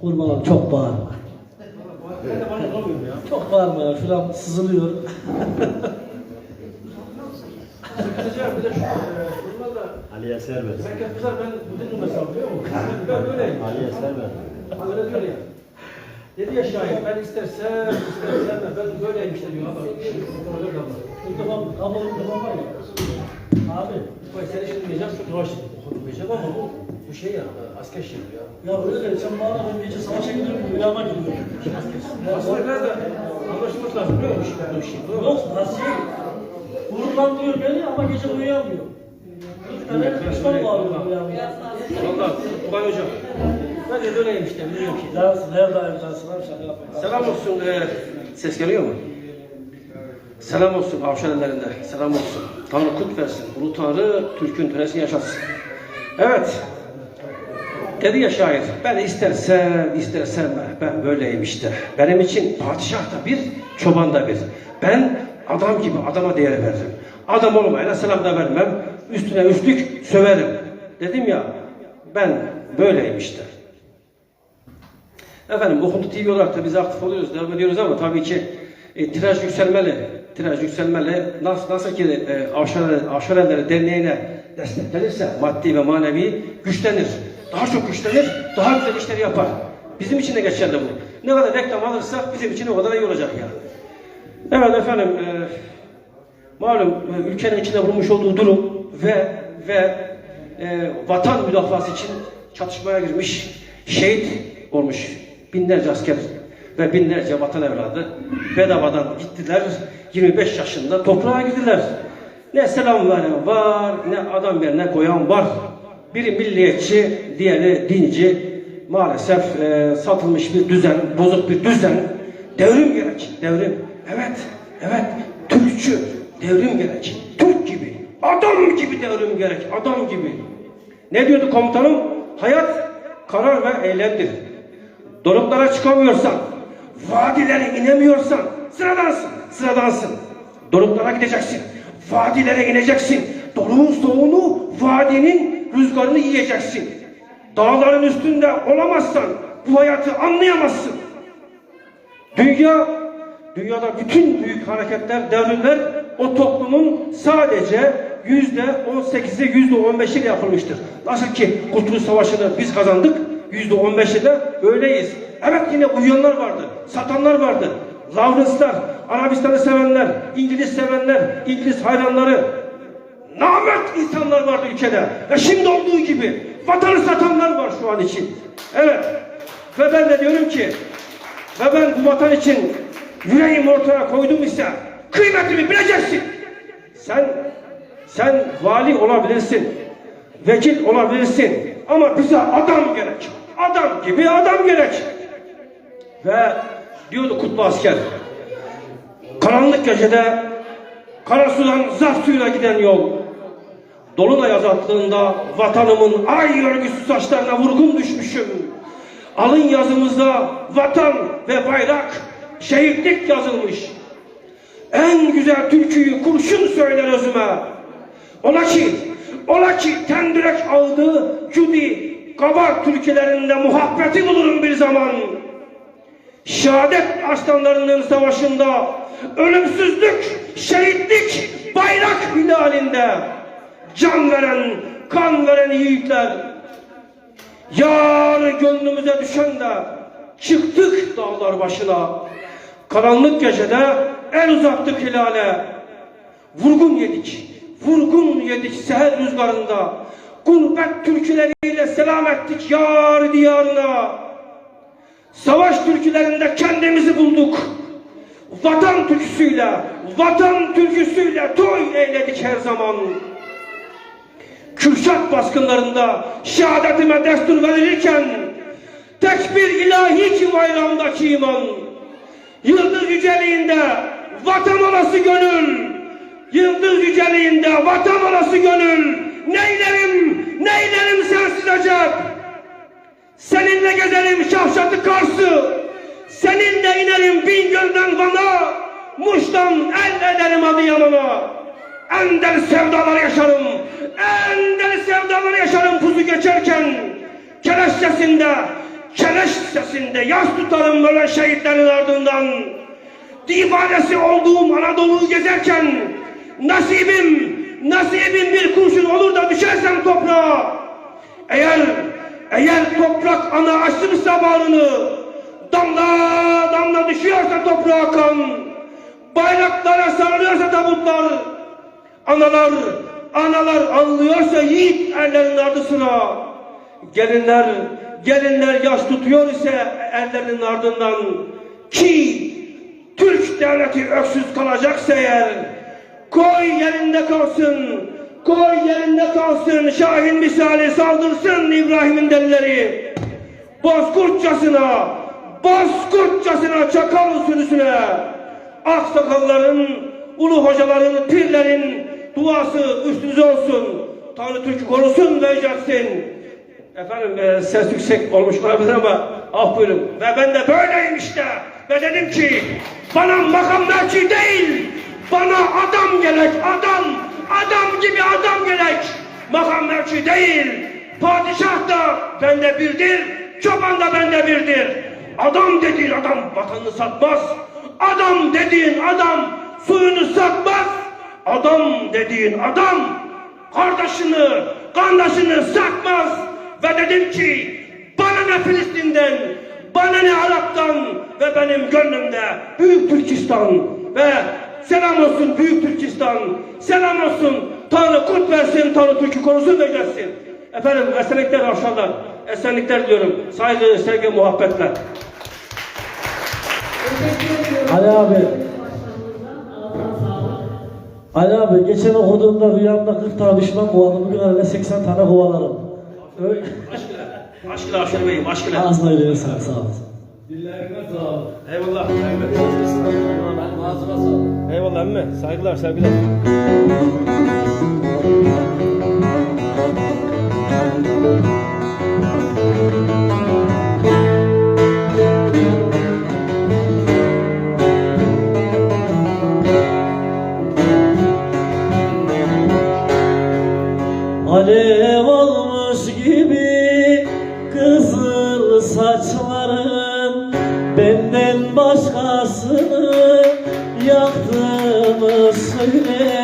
Kurban çok bağırma. Çok bağırma ya. Şuram sızılıyor. Bir Ali'ye serbest. Herkes kızar ben bu dedim mesela biliyor musun? Ben böyleyim. Ali'ye serbest. Öyle diyor ya. Dedi ya şair ben istersem istersem de ben böyleyim işte diyor ama. Öyle de ama. İltifam, kabul iltifam var ya. Abi. Bak seni şimdi diyeceğim çok yavaş okuyacağım ama bu bu şey ya asker şey ya. Ya öyle de sen bana ben gece savaşa gidiyorum, rüyama gidiyorum. Aslında biraz da anlaşılmak lazım biliyor musun? Bu işi. Yok, nasıl şey? Gururlan diyor beni ama gece uyuyamıyor. Üç tane düşman bağırıyor rüyamda. Valla Tugay hocam. Ben de böyleyim işte biliyorum ki. Cansın, her daim cansın. Her şaka yapayım. Selam olsun. E, ses geliyor mu? Selam olsun avşanelerinde. Selam olsun. Tanrı kut versin. Ulu Tanrı Türk'ün töresini yaşatsın. Evet. Dedi ya şair, ben istersem istersem ben böyleyim işte. Benim için padişah da bir, çoban da bir. Ben adam gibi adama değer veririm. Adam olmayana selam da vermem. Üstüne üstlük söverim. Dedim ya, ben böyleyim işte. Efendim Okuntu TV olarak da biz aktif oluyoruz, devam ediyoruz ama tabii ki e, tiraj yükselmeli. Tiraj yükselmeli. Nasıl, nasıl ki e, Avşar- Avşarenleri Derneği'ne desteklenirse maddi ve manevi güçlenir. Daha çok güçlenir, daha güzel işler yapar. Bizim için de geçerli bu. Ne kadar reklam alırsak bizim için o kadar iyi olacak yani. Evet efendim, e, malum e, ülkenin içinde bulunmuş olduğu durum ve ve e, vatan müdafası için çatışmaya girmiş, şehit olmuş binlerce asker ve binlerce vatan evladı bedavadan gittiler. 25 yaşında toprağa girdiler. Ne selam veren var, ne adam yerine koyan var. Biri milliyetçi, diğeri dinci. Maalesef e, satılmış bir düzen, bozuk bir düzen. Devrim gerek, devrim. Evet, evet, Türkçü, devrim gerek. Türk gibi, adam gibi devrim gerek, adam gibi. Ne diyordu komutanım? Hayat karar ve eylemdir. Doruklara çıkamıyorsan, vadilere inemiyorsan sıradansın, sıradansın. Doruklara gideceksin, vadilere ineceksin. Doruğun soğuğunu, vadinin rüzgarını yiyeceksin. Dağların üstünde olamazsan bu hayatı anlayamazsın. Dünya, dünyada bütün büyük hareketler, devrimler o toplumun sadece yüzde on sekizi, yüzde on beşiyle yapılmıştır. Nasıl ki Kurtuluş Savaşı'nı biz kazandık, yüzde on beşi de öyleyiz. Evet yine uyuyanlar vardı, satanlar vardı. Lawrence'lar, Arabistan'ı sevenler, İngiliz sevenler, İngiliz hayranları, namert insanlar vardı ülkede. Ve şimdi olduğu gibi vatanı satanlar var şu an için. Evet. Ve ben de diyorum ki ve ben bu vatan için yüreğimi ortaya koydum ise kıymetimi bileceksin. Sen sen vali olabilirsin. Vekil olabilirsin. Ama bize adam gerek. Adam gibi adam gerek. Ve diyordu Kutlu Asker. Karanlık gecede Karasu'dan zaf suyla giden yol. Dolunay azatlığında vatanımın ay örgüsü saçlarına vurgun düşmüşüm. Alın yazımızda vatan ve bayrak, şehitlik yazılmış. En güzel türküyü kurşun söyler özüme. Ola ki, ola ki tendürek aldı Cudi, Kabak türkülerinde muhabbeti bulurum bir zaman. Şehadet aslanlarının savaşında ölümsüzlük, şehitlik, bayrak hilalinde can veren, kan veren yiğitler Yar gönlümüze düşen de çıktık dağlar başına. Karanlık gecede el uzattık hilale. Vurgun yedik, vurgun yedik seher rüzgarında. Gurbet türküleriyle selam ettik yar diyarına. Savaş türkülerinde kendimizi bulduk. Vatan türküsüyle, vatan türküsüyle toy eyledik her zaman. Kürşat baskınlarında şehadetime destur verilirken tek bir ilahi ki bayramdaki iman yıldız yüceliğinde vatan anası gönül yıldız yüceliğinde vatan anası gönül neylerim neylerim sensiz acep? Seninle gezerim Şahşatı Kars'ı seninle inerim Bingöl'den Van'a Muş'tan el ederim Adıyaman'a en deli sevdalar yaşarım. En deli sevdalar yaşarım pusu geçerken. Keleş sesinde, keleş sesinde yas tutarım böyle şehitlerin ardından. Divanesi olduğum Anadolu'yu gezerken nasibim, nasibim bir kurşun olur da düşersem toprağa. Eğer, eğer toprak ana açtırırsa bağrını, damla damla düşüyorsa toprağa kan, bayraklara sarılıyorsa tabutlar, analar, analar anlıyorsa yiğit erlerin ardı sıra. Gelinler, gelinler yaş tutuyor ise ellerinin ardından ki Türk devleti öksüz kalacaksa eğer koy yerinde kalsın, koy yerinde kalsın, Şahin misali saldırsın İbrahim'in delileri. Bozkurtçasına, bozkurtçasına çakal sürüsüne, aksakalların, ulu hocaların, pirlerin duası üstünüze olsun. Tanrı Türk'ü korusun ve yüceltsin. Efendim e, ses yüksek olmuş olabilir ama ah buyurun. Ve ben de böyleyim işte. Ve dedim ki bana makam mevki değil, bana adam gerek, adam, adam gibi adam gerek. Makam mevki değil, padişah da bende birdir, çoban da bende birdir. Adam dediğin adam vatanını satmaz. Adam dediğin adam suyunu satmaz. Adam dediğin adam kardeşini, kardeşini sakmaz. Ve dedim ki bana ne Filistin'den, bana ne Arap'tan ve benim gönlümde Büyük Türkistan ve selam olsun Büyük Türkistan, selam olsun Tanrı kut versin, Tanrı Türk'ü korusun ve gelsin. Efendim esenlikler aşağıdan, esenlikler diyorum. Saygı, sevgi, muhabbetle. Ali abi. Ali abi geçen okuduğumda rüyamda 40 tane düşman kovaladım. Bugün herhalde 80 tane kovalarım. Öyle. Aşkına, aşkına Avşar Bey'im, aşkına. Ağzına öyle sağ sağ olasın. Eyvallah. Benim ağzıma sağlık. Eyvallah emmi. Saygılar, sevgiler. Alev olmuş gibi kızıl saçların Benden başkasını yaktığımı söyle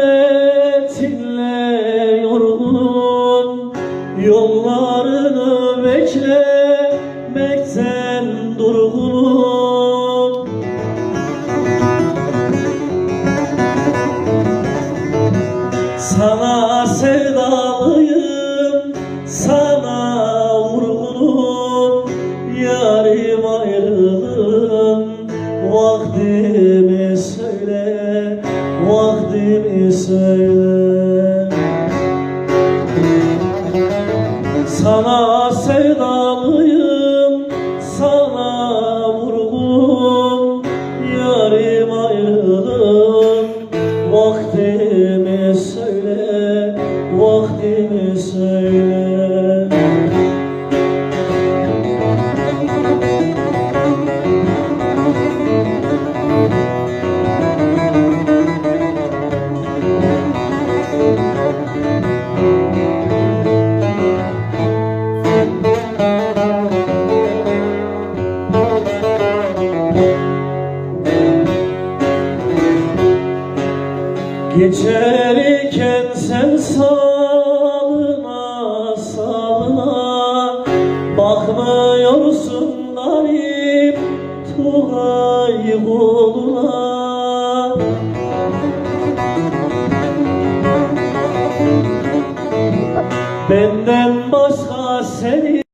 hasretinle yorgun Yollarını beklemekten durgunum. Sana sevdalıyım, sana Senhor.